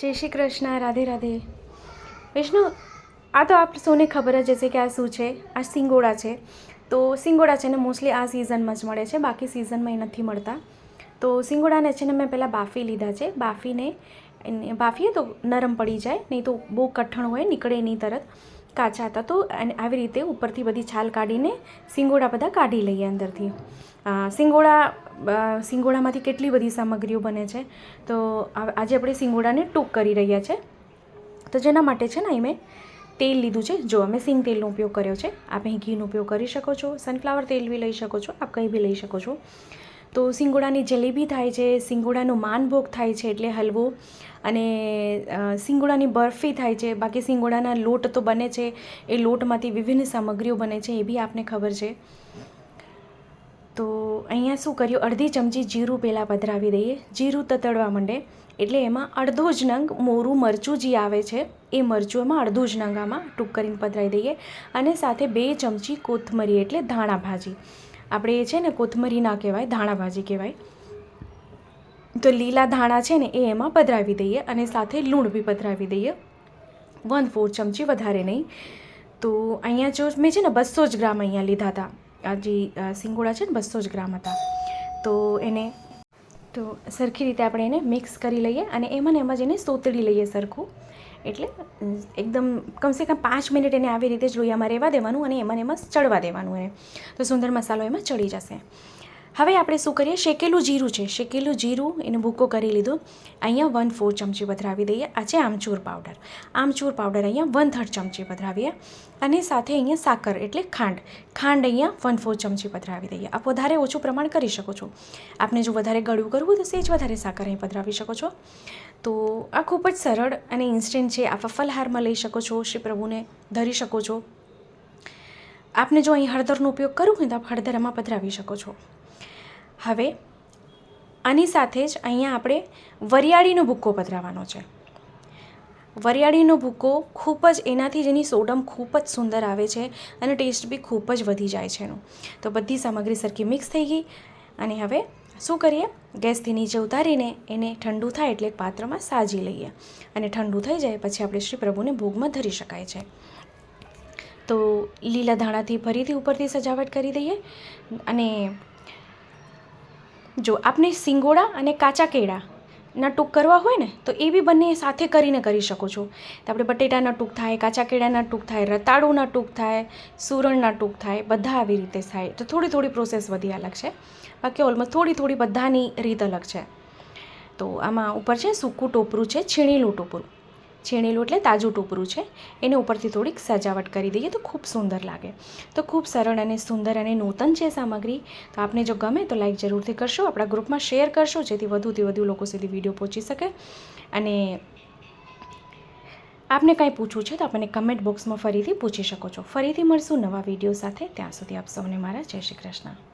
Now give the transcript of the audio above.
જય શ્રી કૃષ્ણ, રાધે રાધે. વિષ્ણુ, આ તો આપ સૌને ખબર જ હશે કે આ શું છે? આ સિંગોડા છે. તો સિંગોડા છે ને મોસ્ટલી આ સિઝનમાં જ મળે છે. બાકી સિઝનમાં એ નથી મળતા. તો સિંગોડાને છે ને મેં પહેલાં બાફી લીધા છે. બાફીને બાફીએ તો નરમ પડી જાય, નહીં તો બહુ કઠણ હોય, નીકળે નહીં તરત. કાચા હતા તો આવી રીતે ઉપરથી બધી છાલ કાઢીને સિંગોડા બધા કાઢી લઈએ અંદરથી. સિંગોડા સિંગોડામાંથી કેટલી બધી સામગ્રીઓ બને છે? તો આજે આપણે સિંગોડાને ટૂંક કરી રહ્યા છે. તો જેના માટે છે ને મેં તેલ લીધું છે. જો અમે સિંગ તેલનો ઉપયોગ કર્યો છે. આપ અહીં ઘીનો ઉપયોગ કરી શકો છો. સનફ્લાવર તેલ બી લઈ શકો છો. આપ કંઈ બી લઈ શકો છો. તો સિંગોડાની જલેબી થાય છે, સિંગોડાનો માનભોગ થાય છે એટલે હલવો. અને સિંગોડાની બરફી થાય છે, બાકી સિંગોડાના લોટ તો બને છે, એ લોટમાંથી વિભિન્ન સામગ્રીઓ બને છે, એ બી આપને ખબર છે. તો અહીંયા શું કર્યું? અડધી ચમચી જીરું પહેલાં પધરાવી દઈએ. જીરું તતડવા માંડે. એટલે એમાં અડધો જ નંગ મોરું મરચું જે આવે છે, એ મરચું એમાં અડધું જ નંગ આમાં ટૂંક કરીને પધરાવી દઈએ. અને સાથે બે ચમચી કોથમરી, એટલે ધાણા ભાજી. આપણે એ છે ને કોથમરી ના કહેવાય ધાણા ભાજી કહેવાય. તો લીલા ધાણા છે ને એ એમાં પધરાવી દઈએ અને સાથે લૂણ બી પધરાવી દઈએ. વન ફોર ચમચી વધારે નહીં. તો અહીંયા જો મેં છે ને બસો જ ગ્રામ અહીંયા લીધા હતા. આ જે સિંગોડા છે ને બસો જ ગ્રામ હતા. તો એને તો સરખી રીતે આપણે એને મિક્સ કરી લઈએ અને એમાં એમાં જ એને સોતળી લઈએ સરખું. એટલે એકદમ કમસે કમ પાંચ મિનિટ એને આવી રીતે જ લોહીમાં રહેવા દેવાનું અને એમાં એમાં ચડવા દેવાનું એને. તો સુંદર મસાલો એમાં ચડી જશે. હવે આપણે શું કરીએ? શેકેલું જીરું છે. શેકેલું જીરું, એને ભૂકો કરી લીધો. અહીંયા વન ફોર ચમચી પધરાવી દઈએ. આ છે આમચૂર પાવડર આમચૂર પાવડર અહીંયા વન થર્ડ ચમચી પધરાવીએ. અને સાથે અહીંયા સાકર એટલે ખાંડ. ખાંડ અહીંયા વન ફોર ચમચી પધરાવી દઈએ. આપ વધારે ઓછું પ્રમાણ કરી શકો છો. આપને જો વધારે ગળ્યું કરવું તો સેજ વધારે સાકર અહીં પધરાવી શકો છો. તો આ ખૂબ જ સરળ અને ઇન્સ્ટન્ટ છે. આપ ફલહારમાં લઈ શકો છો. શ્રી પ્રભુને ધરી શકો છો. આપને જો અહીં હળદરનો ઉપયોગ કરવો હોય તો આપ હળદર એમાં પધરાવી શકો છો. હવે, આની સાથે જ અહીંયા આપણે વરિયાળીનો ભૂક્કો પધરાવવાનો છે. વરિયાળીનો ભૂકો ખૂબ જ એનાથી જ એની સોડમ ખૂબ જ સુંદર આવે છે અને ટેસ્ટ બી ખૂબ જ વધી જાય છે એનું. તો બધી સામગ્રી સરખી મિક્સ થઈ ગઈ અને હવે શું કરીએ? ગેસથી નીચે ઉતારીને એને ઠંડુ થાય એટલે પાત્રમાં સાજી લઈએ. અને ઠંડુ થઈ જાય પછી આપણે શ્રી પ્રભુને ભોગમાં ધરી શકાય છે. તો લીલા ધાણાથી ફરીથી ઉપરથી સજાવટ કરી દઈએ. અને જો આપને સિંગોડા અને કાચા કેળા ના ટૂંક કરવા હોય ને, તો એ બી બંને સાથે કરીને કરી શકો છો. તો આપણે બટેટાના ટૂંક થાય, કાચા કેળાના ટૂંક થાય, રતાળુના ટૂંક થાય, સુરણના ટૂંક થાય, બધા આવી રીતે થાય. તો થોડી થોડી પ્રોસેસ બધી અલગ છે. બાકી ઓલમોસ્ટ થોડી થોડી બધાની રીત અલગ છે. તો આમાં ઉપર છે સૂકું ટોપરું છે, છીણેલું ટોપરું. છીણેલું એટલે તાજું ટોપરું છે. એને ઉપરથી થોડીક સજાવટ કરી દઈએ તો ખૂબ સુંદર લાગે. તો ખૂબ સરળ અને સુંદર અને નૂતન છે સામગ્રી. તો આપને જો ગમે તો લાઈક જરૂરથી કરશો. આપણા ગ્રુપમાં શેર કરશો, જેથી વધુથી વધુ લોકો સુધી વીડિયો પહોંચી શકે. અને આપને કાંઈ પૂછવું છે તો આપણને કમેન્ટ બોક્સમાં ફરીથી પૂછી શકો છો. ફરીથી મળશું નવા વીડિયો સાથે. ત્યાં સુધી આપ સૌને મારા જય શ્રી કૃષ્ણ.